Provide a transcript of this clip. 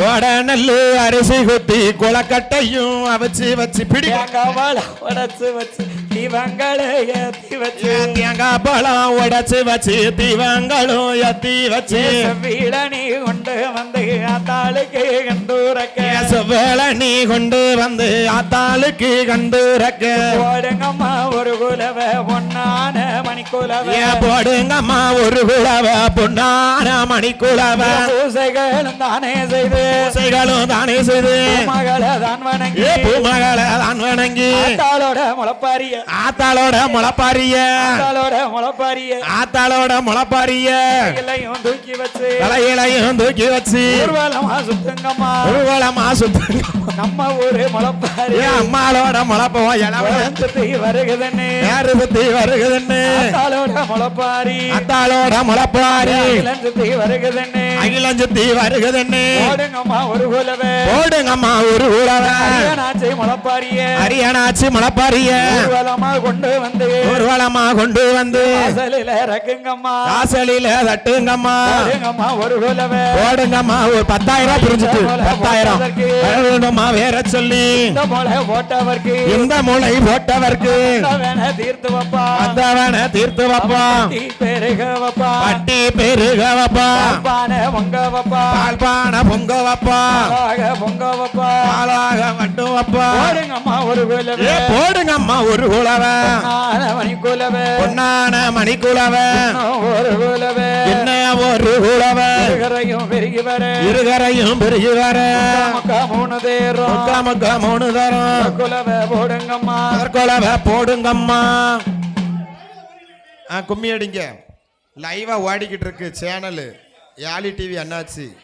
தோட நெல்லு அரிசி குத்தி குளக்கட்டையும் அவச்சு வச்சு பிடி. தேங்காய் பழம் உடைச்சு வச்சு தீவங்களும் எத்தி வச்சு. நீ கொண்டு வந்து ஆத்தாளுக்கு கண்டூரக்க நீ கொண்டு வந்து ஆத்தாளுக்கு கண்டுரக்க போடுங்கம்மா ஒரு குலவ பொன்னான மணிக்குலவ. போடுங்கம்மா ஒரு குழவ பொன்னான மணிக்குழவ பூசைகளும் தானே செய்து. பூசைகளும் தானே செய்து. மகளை தான் வணங்கி. பூமகளை தான் வணங்கி. ஆத்தாளோட முளப்பாரிய. ஆத்தாளோட முளப்பாரிய. ஆத்தாளோட முளப்பாரிய. ஆத்தாளோட முளப்பாரிய. இலையும் தூக்கி வச்சு. தலையிலையும் தூக்கி வச்சு. ஊர்வலமா சுத்துங்கம்மா. ஊர்வலமா நம்ம ஊரு முளப்பாரி. அம்மாளோட முளப்போம் இளவ சுத்தி வருகுதுன்னு. வருகுதுன்னு. முளப்பாரி அத்தாளோட முளப்பாரி இளம் சுத்தி வருகுதுன்னு. அகிலம் சுத்தி வருகுதுன்னு. ஓடுங்கம்மா ஒரு குலவே. போடுங்கம்மா ஒரு ஊழவ அரியனாச்சி முளப்பாரிய அரியனாச்சு முளப்பாரிய ஊர்வலமா கொண்டு வந்து. ஊர்வலமா கொண்டு வந்து. வாசலில இறக்குங்கம்மா. வாசலில தட்டுங்கம்மா. ஓடுங்கம்மா ஒரு குலவே. போடுங்கம்மா ஒரு பத்தாயிரம் புரிஞ்சுட்டு. பத்தாயிரம். வேணுமா வேற சொல்லி. இந்த முளை போட்டவர்க்கு. இந்த மூளை போட்டவர்க்கு. தீர்த்து வைப்பா. வந்தவன தீர்த்து வைப்பா பட்டி பெருக வைப்போம் பானை பொங்க வைப்பா பால்பான பொங்க வைப்போம் பாலாக பொங்க வைப்பா பாலாக மட்டு வைப்போம் ஓடுங்கம்மா ஒரு குலவே. போடுங்கம்மா ஒரு குலவ. மணி குலவே பொன்னான மணிக்குலவ. ஒரு குலவே. என்ன ஒரு குலவ. இருகரையும் பெருகி வர. இருகரையும் பெருகி வர. மூணு தேரும். மூணு தரம். குலவை போடுங்கம்மா. குலவ போடுங்கம்மா. ஆ கும்மி அடிங்க லைவாக ஓடிக்கிட்டு இருக்கு சேனலு யாலி டிவி அண்ணாச்சி.